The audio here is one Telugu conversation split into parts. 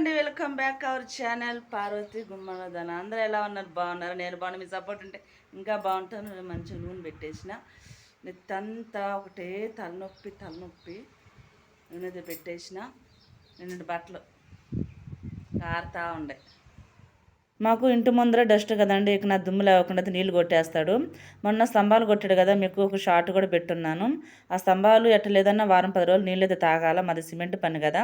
అండి welcome back our channel Parvathi గుమ్మనదన అందరూ ఎలా ఉన్నారు? బాగున్నారు? నేను బాగున్నా. మీ సపోర్ట్ ఉంటే ఇంకా బాగుంటాను. నేను మంచిగా నూనె పెట్టేసిన. నెత్తంతా ఒకటే తలనొప్పి తలనొప్పి నూనె పెట్టేసిన. నిన్నటి బట్టలు కారుతూ ఉండే. మాకు ఇంటి ముందర డస్ట్ కదండి ఇక నా దుమ్ము లేకుండా నీళ్ళు కొట్టేస్తాడు. మొన్న స్తంభాలు కొట్టాడు కదా మీకు ఒక షార్ట్ కూడా పెట్టున్నాను. ఆ స్తంభాలు ఎట్టలేదన్నా వారం పది రోజులు నీళ్ళు అయితే తాగాల. మాది సిమెంట్ పని కదా.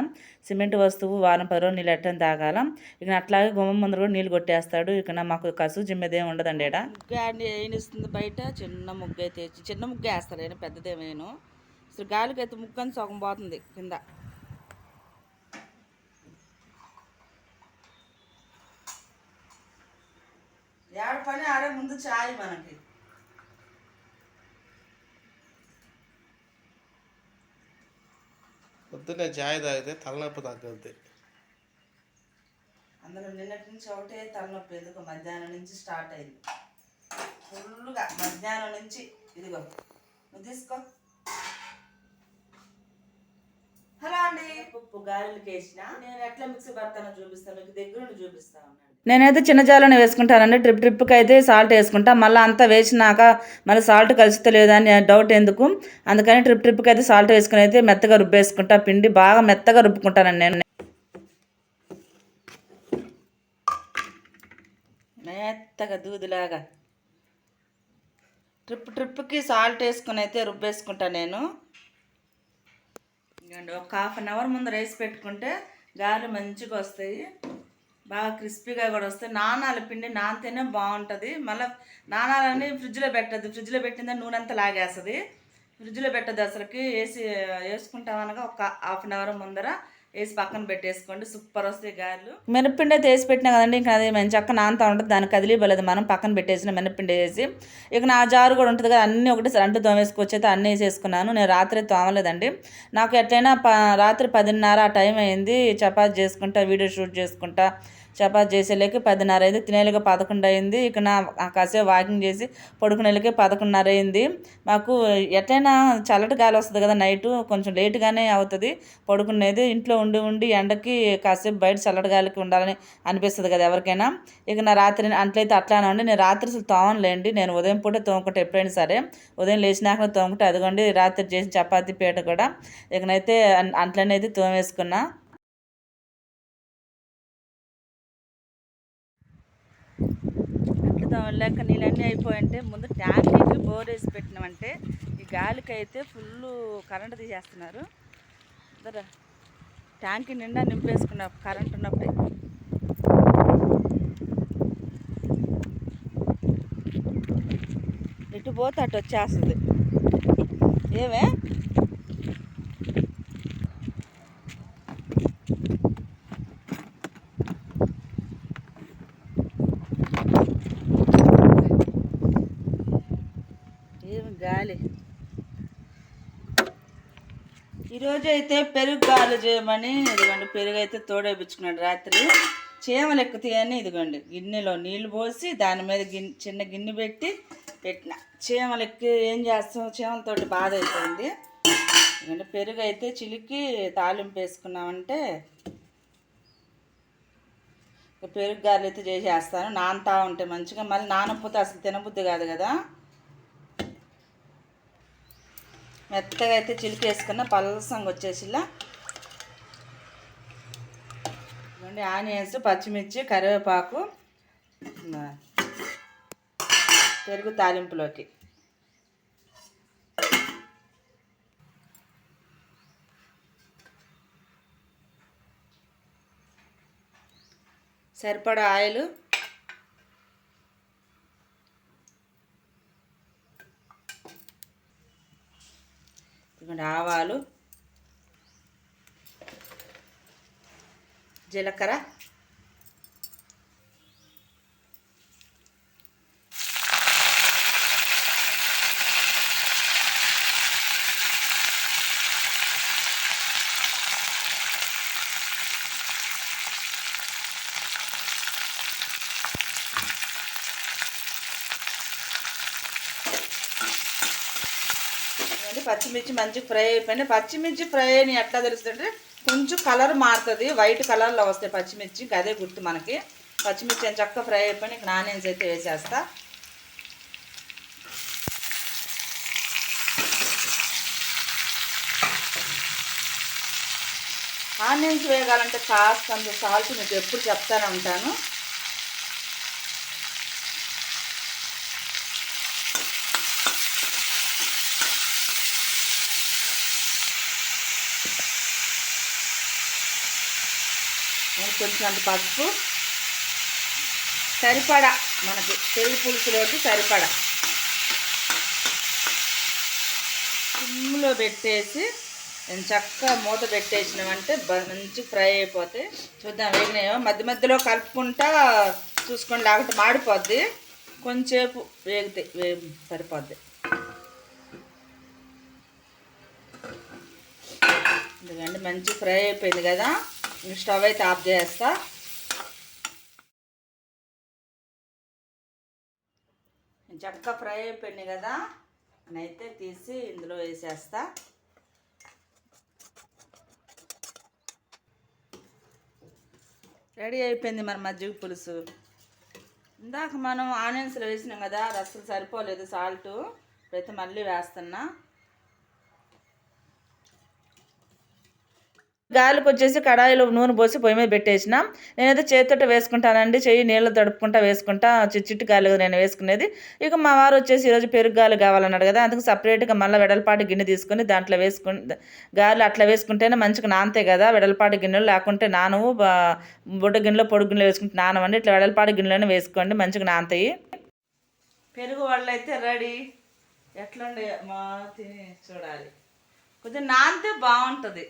సిమెంట్ వస్తువు వారం పది రోజులు నీళ్ళు ఎట్టని తాగాల. ఇక అట్లాగే గుమ్మం ముందర కూడా నీళ్ళు కొట్టేస్తాడు. ఇక మాకు కసు జిమ్మదేం ఉండదండి ఈడ గాడి ఏనిస్తుంది బయట? చిన్న ముగ్గు అయితే చిన్న ముగ్గు వేస్తారు ఆయన పెద్దదేమేను అసలు గాలికి అయితే ముగ్గు అని సగం పోతుంది కింద. పని ఆడే ముందు చాయ్ మనకి. పొద్దున్నే చాయ్ తాగితే తలనొప్పి తగ్గుద్ది. అందులో నిన్నటి నుంచి ఒకటే తలనొప్పి ఎందుకు మధ్యాహ్నం నుంచి స్టార్ట్ అయింది. ఫుల్గా మధ్యాహ్నం నుంచి ఇదిగో నువ్వు తీసుకో. హలో అండి. గారెలకి వేసిన నేను ఎట్లా మిక్సీ పడతానో చూపిస్తాను మీకు దగ్గర చూపిస్తాను నేనైతే చిన్న జాలోనే వేసుకుంటానండి. ట్రిప్ ట్రిప్కి అయితే సాల్ట్ వేసుకుంటా. మళ్ళీ అంతా వేసినాక మళ్ళీ సాల్ట్ కలిసితే లేదని డౌట్ ఎందుకు? అందుకని ట్రిప్ ట్రిప్కి అయితే సాల్ట్ వేసుకుని అయితే మెత్తగా రుబ్బేసుకుంటా. పిండి బాగా మెత్తగా రుబ్బుకుంటానండి నేను. మెత్తగా దూదిలాగా. ట్రిప్ ట్రిప్కి సాల్ట్ వేసుకుని అయితే రుబ్బేసుకుంటా నేను. ఇంకండి ఒక హాఫ్ అన్ అవర్ ముందు రైస్ పెట్టుకుంటే గారెలు మంచిగా వస్తాయి. బాగా క్రిస్పీగా కూడా వస్తాయి. నానాల పిండి నానితేనే బాగుంటుంది. మళ్ళీ నానాలని ఫ్రిడ్జ్లో పెట్టద్దు. ఫ్రిడ్జ్లో పెట్టిందా నూనె అంతా లాగేస్తుంది. ఫ్రిడ్జ్లో పెట్టద్దు అసలుకి. వేసి వేసుకుంటామనగా ఒక హాఫ్ అన్ అవర్ ముందర వేసి పక్కన పెట్టేసుకోండి. సూపర్ వస్తాయి గారెలు. మినప్పిండి అయితే వేసి పెట్టినా కదండి ఇంకా అది మంచి చక్క నానుతా ఉంటుంది దాన్ని కదిలిపోలేదు మనం పక్కన పెట్టేసిన మినప్పిండి వేసి. ఇక నా జారు కూడా ఉంటుంది కదా అన్నీ ఒకటి అంటు తోమేసుకొచ్చి అయితే అన్నీ వేసేసుకున్నాను. నేను రాత్రి తోమలేదండి. నాకు ఎట్లయినా ప రాత్రి పదిన్నర ఆ టైం అయింది. చపాతి చేసుకుంటా వీడియో షూట్ చేసుకుంటా. చపాతి చేసేలేక పదిన్నర అయింది తినేలేక పదకొండు అయింది. ఇక నా కాసేపు వాకింగ్ చేసి పడుకునేలకే పదకొండున్నర అయింది. మాకు ఎట్లయినా చల్లటి గాలి వస్తుంది కదా నైట్ కొంచెం లేట్గానే అవుతుంది. పడుకునేది ఇంట్లో ఉండి ఉండి ఎండకి కాసేపు బయట చల్లటి గాలికి ఉండాలని అనిపిస్తుంది కదా ఎవరికైనా. ఇక నా రాత్రి అట్లయితే అట్లానే ఉండి నేను రాత్రి అసలు తోమలేండి నేను ఉదయం పూట తోముకుంటే ఎప్పుడైనా సరే ఉదయం లేచినాక తోముకుంటే అదిగోండి రాత్రి చేసిన చపాతీ పీట కూడా. ఇకనైతే అంట్లనేది తోమేసుకున్నా. లేక తోమలేక నీళ్ళన్నీ అయిపోయింటే ముందు ట్యాంకీకి బోర్ వేసి పెట్టినామంటే ఈ గాలికి అయితే ఫుల్ కరెంట్ తీసేస్తున్నారు. అందరూ ట్యాంకీ నిండా నింపేసుకున్న కరెంట్ ఉన్నప్పుడే. ఇటు పోతే అటు వచ్చేస్తుంది. ఏమే గాలి ఈరోజు అయితే పెరుగు గాలు చేయమని ఇదిగోండి పెరుగు అయితే తోడేపించుకున్నాడు రాత్రి. చీమలు ఎక్కుతాయని ఇదిగోండి గిన్నెలో నీళ్ళు పోసి దాని మీద గిన్నె చిన్న గిన్నె పెట్టి పెట్టిన. చీమలు ఎక్కి ఏం చేస్తాం? చీమలతోటి బాధ అయిపోయింది. ఎందుకంటే పెరుగు అయితే చిలికి తాలింపు వేసుకున్నామంటే పెరుగు గారెలు అయితే చేసేస్తాను. నానుతా ఉంటే మంచిగా మళ్ళీ నానపోతే అసలు తినబుద్ధి కాదు కదా. మెత్తగా అయితే చిలిపి వేసుకున్న పలసంగా వచ్చేసిలా. ఇవ్వండి ఆనియన్స్ పచ్చిమిర్చి కరివేపాకు. పెరుగు తాలింపులోకి. సరిపడా ఆయిల్ ఇదిగోండి ఆవాలు జీలకర్ర ఇదిగోండి పచ్చిమిర్చి మంచిగా ఫ్రై అయిపోయినాయి పచ్చిమిర్చి ఫ్రై అని ఎట్లా తెలుస్తుంటే కొంచెం కలర్ మారుతుంది. వైట్ కలర్లో వస్తాయి పచ్చిమిర్చి. ఇంకా అదే గుర్తు మనకి. పచ్చిమిర్చి అని చక్కగా ఫ్రై అయిపోయి ఇక్కడ ఆనియన్స్ అయితే వేసేస్తా. ఆనియన్స్ వేగాలంటే కాస్త అంత సాల్ట్ మీకు ఎప్పుడు చెప్తానే ఉంటాను. కొంచెం పసుపు. సరిపడా మనకి పెరుగు పులుసులోకి సరిపడా. సిమ్లో పెట్టేసి నేను చక్కగా మూత పెట్టేసినామంటే మంచి ఫ్రై అయిపోతాయి చూద్దాం వేగినాయో. మధ్య మధ్యలో కలుపుకుంటా చూసుకొని లేకుంటే మాడిపోద్ది. కొంచెంసేపు వేగితే వే సరిపోద్ది. ఎందుకంటే మంచి ఫ్రై అయిపోయింది కదా. స్టవ్ అయితే ఆఫ్ చేస్తా. చక్క ఫ్రై అయిపోయింది కదా అయితే తీసి ఇందులో వేసేస్తా. రెడీ అయిపోయింది మన మజ్జిగ పులుసు. ఇందాక మనం ఆనియన్స్లో వేసినాం కదా అది సరిపోలేదు సాల్ట్. ఇప్పుడైతే మళ్ళీ వేస్తున్నా. గాలికి వచ్చేసి కడాయిలో నూనె పోసి పొయ్యి మీద పెట్టేసిన. నేనైతే చేతితో వేసుకుంటానండి. చెయ్యి నీళ్ళు తడుపుకుంటా వేసుకుంటా చిట్టు గాలి నేను వేసుకునేది. ఇక మా వారు వచ్చేసి ఈరోజు పెరుగు గాలి కావాలన్నాడు కదా అందుకు సపరేట్గా మళ్ళీ వెడల్పాటి గిన్నె తీసుకొని దాంట్లో వేసుకుని గాలి అట్లా వేసుకుంటేనే మంచిగా నానతే కదా. వెడల్పాటి గిన్నెలు లేకుంటే నానవు. బుడ్డ గిన్నెలో పొడుగు గిన్నెలో వేసుకుంటే నానవండి. ఇట్లా వెడల్పాటి గిన్నెలోనే వేసుకోండి మంచిగా నానతాయి పెరుగు వాళ్ళు అయితే రెడీ. ఎట్లుండే మా తిని చూడాలి. కొంచెం నానితే బాగుంటుంది.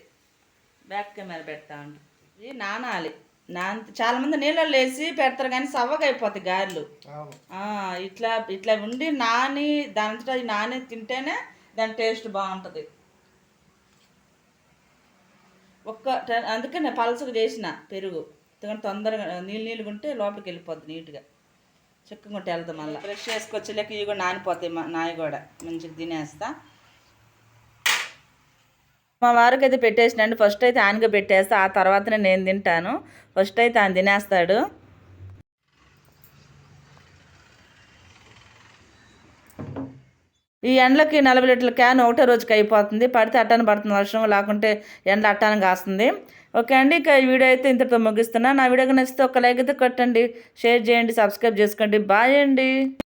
బ్యాక్ కెమెరా పెడతా ఉంటు ఇది నానాలి. నాన్ చాలామంది నీళ్ళల్లో వేసి పెడతారు కానీ సవ్వగా అయిపోతాయి గారెలు ఇట్లా ఇట్లా ఉండి నాని అది నాని తింటేనే దాని టేస్ట్ బాగుంటుంది. ఒక్క అందుకే నేను పలసగా చేసిన పెరుగు. ఎందుకంటే తొందరగా నీళ్ళు నీళ్ళుగా ఉంటే లోపలికి వెళ్ళిపోద్ది నీట్గా. చిక్కగా ఉంటే వెళ్తాం మళ్ళీ. ఫ్రెష్ వేసుకొచ్చి లేక ఇవి కూడా నానిపోతాయి మా నాయి కూడా. మంచిగా తినేస్తా. మా వారికి అయితే పెట్టేసినండి. ఫస్ట్ అయితే ఆయనగా పెట్టేస్తా ఆ తర్వాతనే నేను తింటాను. ఫస్ట్ అయితే ఆయన తినేస్తాడు. ఈ ఎండలకి నలభై లీటర్ల క్యాన్ ఒకటే రోజుకి అయిపోతుంది. పడితే అట్టాను పడుతుంది వర్షం లేకుంటే ఎండ అట్టాను కాస్తుంది. ఓకే అండి ఇక ఈ వీడియో అయితే ఇంతటితో ముగిస్తున్నా. నా వీడియోకి నచ్చితే ఒక లైక్ అయితే కొట్టండి షేర్ చేయండి సబ్స్క్రైబ్ చేసుకోండి. బాయ్ అండి.